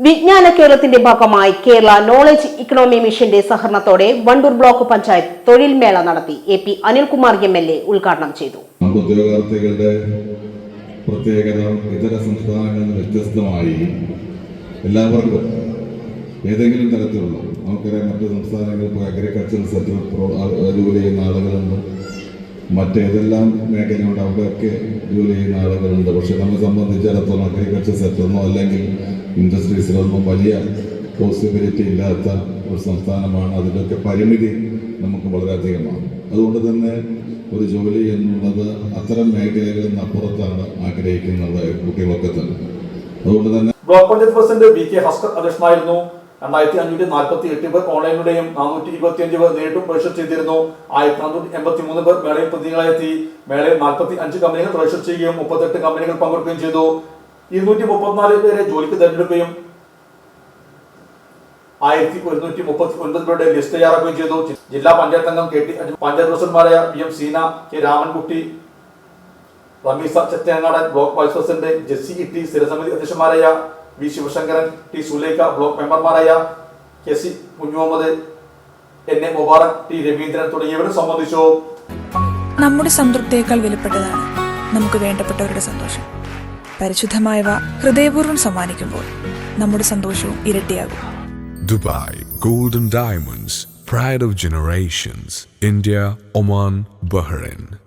വിജ്ഞാന കേരളത്തിന്റെ ഭാഗമായി കേരള നോളജ് ഇക്കണോമി മിഷന്റെ സഹകരണത്തോടെ വണ്ടൂർ ബ്ലോക്ക് പഞ്ചായത്ത് തൊഴിൽ മേള നടത്തി A P Anilkumar M L A ഉദ്ഘാടനം ചെയ്തു. പ്രത്യേകത ഇതര സംസ്ഥാനങ്ങളിൽ നിന്ന് വ്യത്യസ്തമായി എല്ലാവർക്കും ഏതെങ്കിലും തരത്തിലുള്ള നമുക്കറിയാം മറ്റു സംസ്ഥാനങ്ങളിൽ ഇപ്പോൾ അഗ്രികൾച്ചർ സെക്ടർ ജോലി ചെയ്യുന്ന ആളുകളുണ്ട് മറ്റേതെല്ലാം മേഖലയുണ്ട് അവിടെയൊക്കെ ജോലി ചെയ്യുന്ന ആളുകളുണ്ട്. പക്ഷെ നമ്മെ സംബന്ധിച്ചിടത്തോളം അഗ്രികൾച്ചർ സെക്ടറിനോ അല്ലെങ്കിൽ ഇൻഡസ്ട്രീസിലൊന്നും വലിയ പോസിബിലിറ്റി ഇല്ലാത്ത ഒരു സംസ്ഥാനമാണ്. അതിന്റെയൊക്കെ പരിമിതി നമുക്ക് വളരെയധികമാണ് അതുകൊണ്ട് തന്നെ ഒരു ജോലി എന്നുള്ളത് അത്തരം മേഖലകളിൽ നിന്ന് അപ്പുറത്താണ് ആഗ്രഹിക്കുന്നത് കുട്ടികളൊക്കെ തന്നെ. അതുകൊണ്ട് തന്നെ block panchayat president V K Haskar അധ്യക്ഷനായിരുന്നു. രണ്ടായിരത്തി അഞ്ഞൂറ്റി നാൽപ്പത്തി എട്ട് പേർ ഓൺലൈനിലൂടെയും നാനൂറ്റി ഇരുപത്തി അഞ്ച് പേർ നേരിട്ടും രജിസ്റ്റർ ചെയ്തിരുന്നു. ആയിരത്തി നാനൂറ്റി എൺപത്തി മൂന്ന് പേർ മേളയിൽ പ്രതികളെത്തി മേളയിൽ നാൽപ്പത്തി അഞ്ച് കമ്പനികൾ രജിസ്റ്റർ ചെയ്യുകയും മുപ്പത്തെട്ട് കമ്പനികൾ പങ്കെടുക്കുകയും ചെയ്തു. ഇരുന്നൂറ്റി മുപ്പത്തിനാല് പേരെ ജോലിക്ക് തെരഞ്ഞെടുക്കുകയും ആയിരത്തി ഒരുന്നൂറ്റി മുപ്പത്തി ഒൻപത് പേരുടെ ലിസ്റ്റ് തയ്യാറാക്കുകയും ചെയ്തു. ജില്ലാ പഞ്ചായത്ത് അംഗം കെ ടി പഞ്ചായത്ത് പ്രസിഡന്റുമാരായ P M Seena K Ramankutty Rameesa Chettangadan block vice president Jessy Itty സ്ഥിരസമിതി അധ്യക്ഷന്മാരായ V Sivasankaran T Sulekha block മെമ്പർമാരായ K C Kunhumuhammed N A Mubarak T Raveendran തുടങ്ങിയവരും സംബന്ധിച്ചു. നമ്മുടെ സംതൃപ്തിയേക്കാൾ വിലപ്പെട്ടതാണ് നമുക്ക് വേണ്ടപ്പെട്ടവരുടെ സന്തോഷം. പരിശുദ്ധമായവ ഹൃദയപൂർവം സമ്മാനിക്കുമ്പോൾ നമ്മുടെ സന്തോഷവും ഇരട്ടിയാകും. Dubai golden diamonds pride of generations India Oman Bahrain.